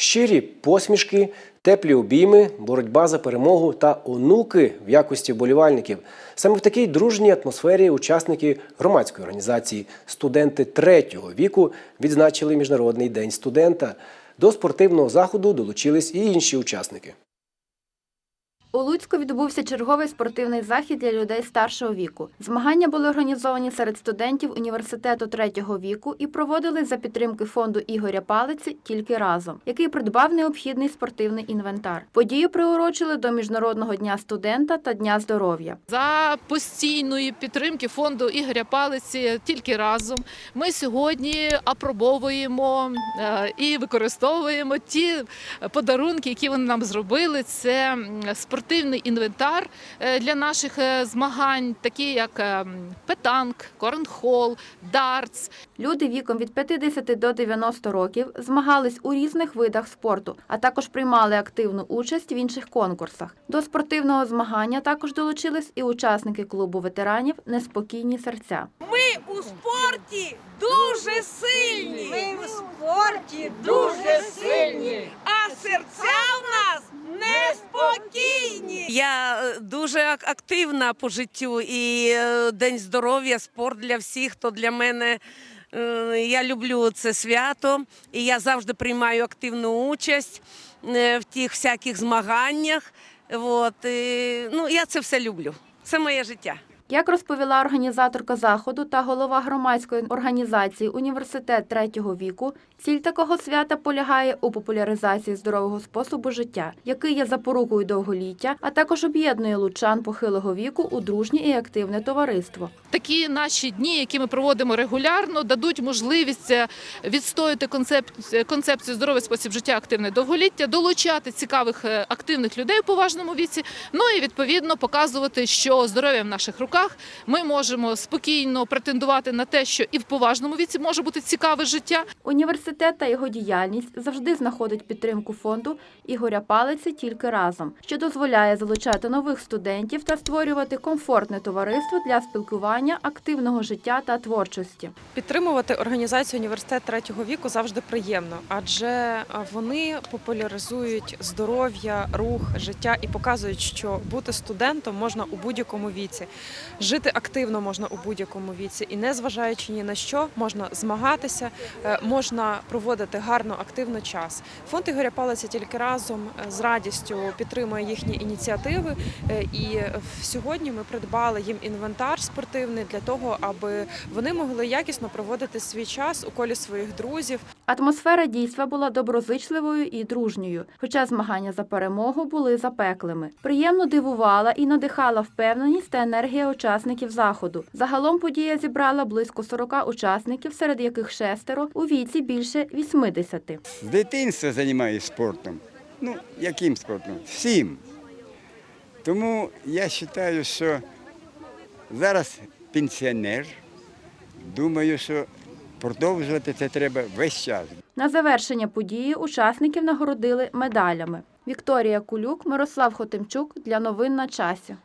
Щирі посмішки, теплі обійми, боротьба за перемогу та онуки в якості вболівальників. Саме в такій дружній атмосфері учасники громадської організації Студенти третього віку відзначили Міжнародний день студента. До спортивного заходу долучились і інші учасники. У Луцьку відбувся черговий спортивний захід для людей старшого віку. Змагання були організовані серед студентів університету третього віку і проводились за підтримки фонду Ігоря Палиці тільки разом, який придбав необхідний спортивний інвентар. Подію приурочили до Міжнародного дня студента та Дня здоров'я. За постійної підтримки фонду Ігоря Палиці тільки разом ми сьогодні апробовуємо е, і використовуємо ті подарунки, які вони нам зробили. Це м, спортивний інвентар е, для наших е, змагань, такі як е, петанк, корнхол, дартс, Люди віком від 50 до 90 років змагались у різних видах спорту, а також приймали активну участь в інших конкурсах. До спортивного змагання також долучились і учасники клубу ветеранів Неспокійні серця. Ми у спорті дуже сильні. Ми у спорті дуже сильні. А серця в нас неспокійні. Я е, дуже ак- активна по життю і е, День здоров'я, спорт для всіх, то для мене. е, Я люблю це свято, і я завжди приймаю активну участь е, в тих всяких змаганнях. От, і, ну, я це все люблю. Це моє життя. Як розповіла організаторка заходу та голова громадської організації Університет третього віку, ціль такого свята полягає у популяризації здорового способу життя, який є запорукою довголіття, а також об'єднує лучан похилого віку у дружнє і активне товариство. Такі наші дні, які ми проводимо регулярно, дадуть можливість е, відстояти концепцію здоровий спосіб життя, активне довголіття, долучати цікавих е, активних людей у поважному віці. Ну і відповідно показувати, що здоров'я в наших руках. Ми можемо спокійно претендувати на те, що і в поважному віці може бути цікаве життя. Університет та його діяльність завжди знаходить підтримку фонду Ігоря Палиці тільки разом, що дозволяє залучати нових студентів та створювати комфортне товариство для спілкування, активного життя та творчості. Підтримувати організацію університет третього віку завжди приємно, адже вони популяризують здоров'я, рух, життя і показують, що бути студентом можна у будь-якому віці, жити активно можна у будь-якому віці, і не зважаючи ні на що, можна змагатися, е, можна проводити гарно активно час. Фонд Ігоря Палиця тільки разом е, з радістю підтримує їхні ініціативи. е, І сьогодні ми придбали їм інвентар спортивний для того, аби вони могли якісно проводити свій час у колі своїх друзів. Атмосфера дійства була доброзичливою і дружньою, хоча змагання за перемогу були запеклими. Приємно дивувала і надихала впевненість та енергія учасників заходу. Загалом подія зібрала близько 40 учасників, серед яких шестеро у віці більше 80. З дитинства займаюся спортом. Ну, яким спортом? Всім. Тому я вважаю, що зараз пенсіонер. Думаю, що продовжувати це треба весь час. На завершення події учасників нагородили медалями. Вікторія Кулюк, Мирослав Хотимчук для новин на часі.